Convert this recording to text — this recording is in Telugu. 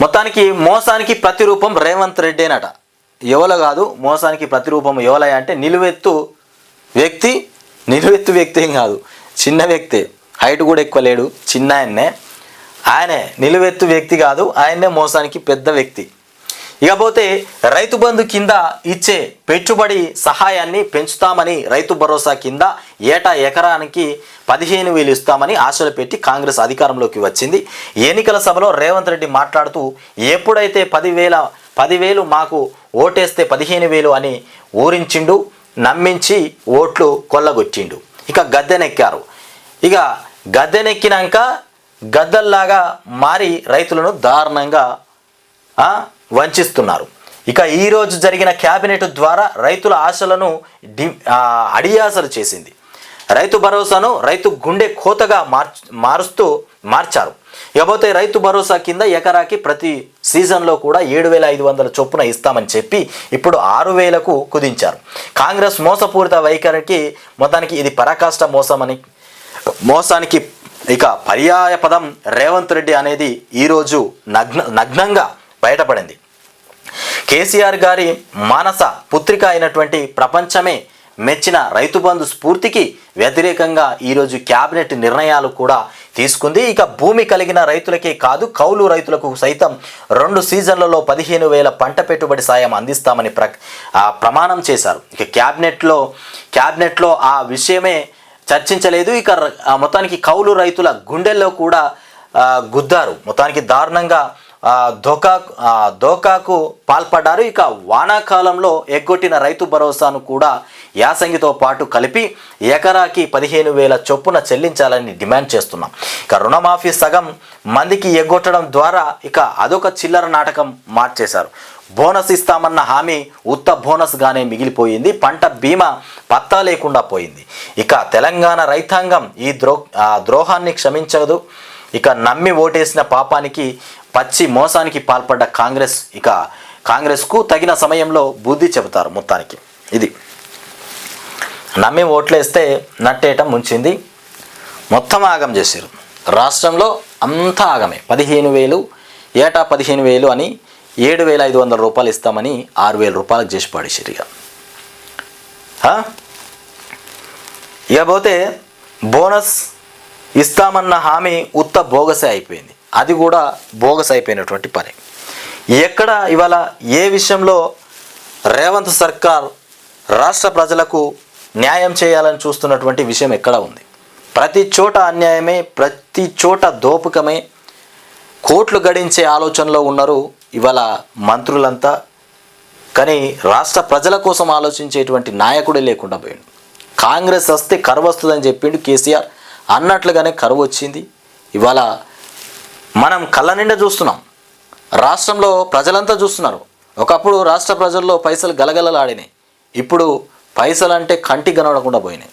మొత్తానికి మోసానికి ప్రతిరూపం రేవంత్ రెడ్డి అనట ఎవల కాదు మోసానికి ప్రతిరూపం ఎవలయ అంటే నిలువెత్తు వ్యక్తి నిలువెత్తు వ్యక్తి ఏం కాదు చిన్న వ్యక్తి. హైట్ కూడా ఎక్కువ లేడు చిన్న ఆయన్నే. ఆయనే నిలువెత్తు వ్యక్తి కాదు ఆయన్నే మోసానికి పెద్ద వ్యక్తి. ఇకపోతే రైతు బంధు కింద ఇచ్చే పెట్టుబడి సహాయాన్ని పెంచుతామని రైతు భరోసా కింద ఏటా ఎకరానికి పదిహేను వేలు ఇస్తామని ఆశలు పెట్టి కాంగ్రెస్ అధికారంలోకి వచ్చింది. ఎన్నికల సభలో రేవంత్ రెడ్డి మాట్లాడుతూ ఎప్పుడైతే పదివేల పదివేలు మాకు ఓటేస్తే పదిహేను వేలు అని ఊరించిండు నమ్మించి ఓట్లు కొల్లగొట్టిండు ఇక గద్దెనెక్కారు. ఇక గద్దెనెక్కినాక గద్దల్లాగా మారి రైతులను దారుణంగా వంచిస్తున్నారు. ఇక ఈరోజు జరిగిన క్యాబినెట్ ద్వారా రైతుల ఆశలను డి అడియాసలు చేసింది. రైతు భరోసాను రైతు గుండె కోతగా మార్చు మారుస్తూ మార్చారు. ఇకపోతే రైతు భరోసా కింద ఎకరాకి ప్రతి సీజన్లో కూడా ఏడు వేల ఐదు వందల చొప్పున ఇస్తామని చెప్పి ఇప్పుడు ఆరు వేలకు కుదించారు. కాంగ్రెస్ మోసపూరిత వైఖరికి మొత్తానికి ఇది పరాకాష్ట మోసమని మోసానికి ఇక పర్యాయ పదం రేవంత్ రెడ్డి అనేది ఈరోజు నగ్న నగ్నంగా బయటపడింది. కేసీఆర్ గారి మానస పుత్రిక అయినటువంటి ప్రపంచమే మెచ్చిన రైతు బంధు స్ఫూర్తికి వ్యతిరేకంగా ఈరోజు క్యాబినెట్ నిర్ణయాలు కూడా తీసుకుంది. ఇక భూమి కలిగిన రైతులకే కాదు కౌలు రైతులకు సైతం రెండు సీజన్లలో పదిహేను వేల పంట పెట్టుబడి సాయం అందిస్తామని ప్ర ప్రమాణం చేశారు. ఇక క్యాబినెట్లో క్యాబినెట్లో ఆ విషయమే చర్చించలేదు. ఇక మొత్తానికి కౌలు రైతుల గుండెల్లో కూడా గుద్దారు. మొత్తానికి దారుణంగా దోకా దోకాకు పాల్పడ్డారు. ఇక వానాకాలంలో ఎగ్గొట్టిన రైతు భరోసాను కూడా యాసంగితో పాటు కలిపి ఎకరాకి పదిహేను వేల చొప్పున చెల్లించాలని డిమాండ్ చేస్తున్నాం. ఇక రుణమాఫీ సగం మందికి ఎగ్గొట్టడం ద్వారా ఇక అదొక చిల్లర నాటకం మార్చేశారు. బోనస్ ఇస్తామన్న హామీ ఉత్త బోనస్గానే మిగిలిపోయింది. పంట బీమా పత్తా లేకుండా పోయింది. ఇక తెలంగాణ రైతాంగం ఈ ద్రో ద్రోహాన్ని క్షమించదు. ఇక నమ్మి ఓటేసిన పాపానికి పచ్చి మోసానికి పాల్పడ్డ కాంగ్రెస్ ఇక కాంగ్రెస్కు తగిన సమయంలో బుద్ధి చెబుతారు మొత్తానికి. ఇది. నమ్మి ఓట్లేస్తే నట్టేయటం ముంచింది. మొత్తం ఆగం చేశారు. రాష్ట్రంలో అంతా ఆగమే. పదిహేను వేలు ఏటా పదిహేను వేలు అని ఏడు వేల ఐదు వందల రూపాయలు ఇస్తామని ఆరు వేల రూపాయలకు చేసి పాడేశారు ఇక. ఇకపోతే బోనస్ ఇస్తామన్న హామీ ఉత్త బోగసే అయిపోయింది. అది కూడా బోగస్ అయిపోయినటువంటి పని. ఎక్కడ ఇవాళ ఏ విషయంలో రేవంత్ సర్కార్ రాష్ట్ర ప్రజలకు న్యాయం చేయాలని చూస్తున్నటువంటి విషయం ఎక్కడ ఉంది? ప్రతి చోట అన్యాయమే ప్రతి చోట దోపకమే. కోట్లు గడించే ఆలోచనలో ఉన్నారు ఇవాళ మంత్రులంతా. కానీ రాష్ట్ర ప్రజల కోసం ఆలోచించేటువంటి నాయకుడే లేకుండా పోయిండు. కాంగ్రెస్ వస్తే కరువు వస్తుందని చెప్పిండు కేసీఆర్. అన్నట్లుగానే కరువు వచ్చింది. ఇవాళ మనం కళ్ళ నిండా చూస్తున్నాం. రాష్ట్రంలో ప్రజలంతా చూస్తున్నారు. ఒకప్పుడు రాష్ట్ర ప్రజల్లో పైసలు గలగలలాడినాయి. ఇప్పుడు పైసలు అంటే కంటికి కనబడకుండా పోయినాయి.